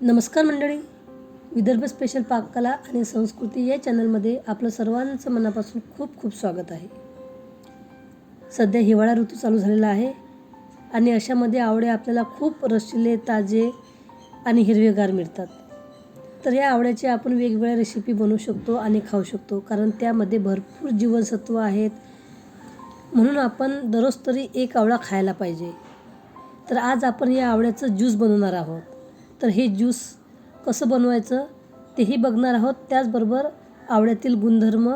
नमस्कार मंडळी. विदर्भ स्पेशल पाककला आणि संस्कृती या चॅनलमध्ये आपलं सर्वांचं मनापासून खूप खूप स्वागत आहे. सध्या हिवाळा ऋतू चालू झालेला आहे आणि अशामध्ये आवडे आपल्याला खूप रशिले ताजे आणि हिरवेगार मिळतात. तर या आवड्याची आपण वेगवेगळ्या रेसिपी बनवू शकतो आणि खाऊ शकतो कारण त्यामध्ये भरपूर जीवनसत्व आहेत. म्हणून आपण दररोज तरी एक आवळा खायला पाहिजे. तर आज आपण या आवळ्याचं ज्यूस बनवणार आहोत. तर हे ज्यूस कसं बनवायचं तेही बघणार आहोत. त्याचबरोबर आवळ्यातील गुणधर्म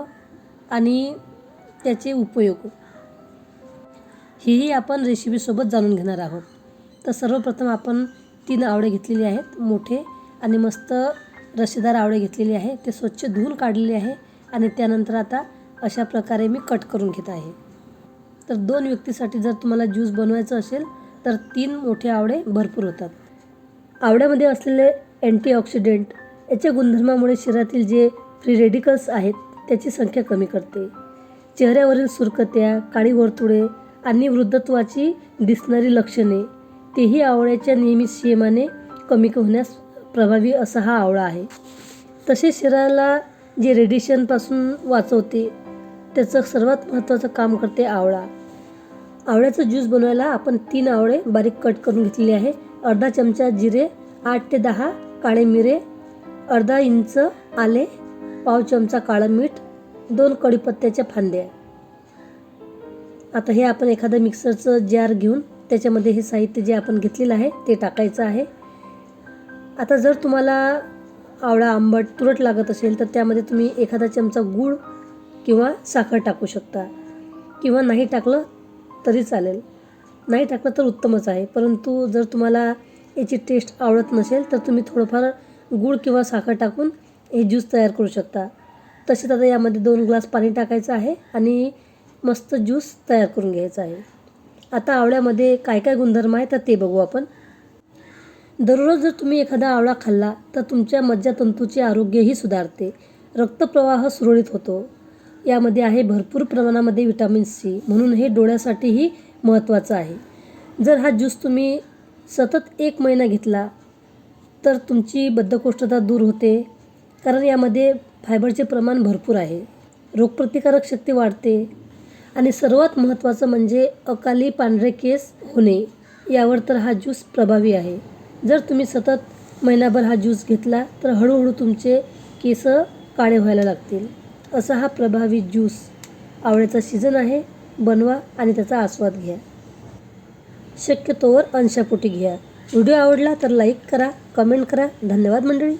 आणि त्याचे उपयोग. हेही आपण रेसिपीसोबत जाणून घेणार आहोत. तर सर्वप्रथम आपण तीन आवळे घेतलेले आहेत मोठे आणि मस्त रसेदार आवळे घेतलेले आहे. ते स्वच्छ धुवून काढलेले आहे आणि त्यानंतर आता अशा प्रकारे मी कट करून घेत आहे. तर दोन व्यक्तीसाठी जर तुम्हाला ज्यूस बनवायचं असेल तर तीन मोठे आवळे भरपूर होतात. आवड्यामध्ये असलेले अँटीऑक्सिडेंट याच्या गुणधर्मामुळे शरीरातील जे फ्री रेडिकल्स आहेत त्याची संख्या कमी करते. चेहऱ्यावरील सुरकत्या काळी वर्तुळे आणि वृद्धत्वाची दिसणारी लक्षणे तेही आवळ्याच्या नियमित सेवनाने कमी होण्यास प्रभावी असा हा आवळा आहे. तसेच शरीराला जे रेडिएशनपासून वाचवते त्याचं सर्वात महत्त्वाचं काम करते आवळा. आवळ्याचं ज्यूस बनवायला आपण तीन आवळे बारीक कट करून घेतलेले आहे. अर्धा चमचा जिरे आठ ते दहा काळे मिरे अर्धा इंच आले पाव चमचा काळं मीठ दोन कढीपत्त्याच्या फांद्या. आता हे आपण एखादं मिक्सरचं जार घेऊन त्याच्यामध्ये हे साहित्य जे आपण घेतलेलं आहे ते टाकायचं आहे. आता जर तुम्हाला आवळा आंबट तुरट लागत असेल तर त्यामध्ये तुम्ही एखादा चमचा गूळ किंवा साखर टाकू शकता. किंवा नाही टाकलं तरी चालेल. नाही टाकलं तर उत्तमच आहे. परंतु जर तुम्हाला याची टेस्ट आवडत नसेल तर तुम्ही थोडंफार गूळ किंवा साखर टाकून हे ज्यूस तयार करू शकता. तसेच आता यामध्ये दोन ग्लास पाणी टाकायचं आहे आणि मस्त ज्यूस तयार करून घ्यायचा आहे. आता आवळ्यामध्ये काय काय गुणधर्म आहे तर ते बघू आपण. दररोज जर तुम्ही एखादा आवळा खाल्ला तर तुमच्या मज्जातंतूचे आरोग्यही सुधारते. रक्तप्रवाह सुरळीत होतो. यामध्ये आहे भरपूर प्रमाणामध्ये विटॅमिन सी म्हणून हे डोळ्यासाठीही महत्त्वाचं आहे. जर हा ज्यूस तुम्ही सतत एक महिना घेतला तर तुमची बद्धकोष्ठता दूर होते कारण यामध्ये फायबरचे प्रमाण भरपूर आहे. रोगप्रतिकारक शक्ती वाढते आणि सर्वात महत्त्वाचं म्हणजे अकाली पांढरे केस होणे यावर तर हा ज्यूस प्रभावी आहे. जर तुम्ही सतत महिनाभर हा ज्यूस घेतला तर हळूहळू तुमचे केस काळे व्हायला लागतील. असा हा प्रभावी ज्यूस आवळ्याचा सीझन आहे. बनवा आणि त्याचा आस्वाद घ्या. शक्यतोवर अंशापोटी घ्या. व्हिडिओ आवडला तर लाईक करा कमेंट करा. धन्यवाद मंडळी.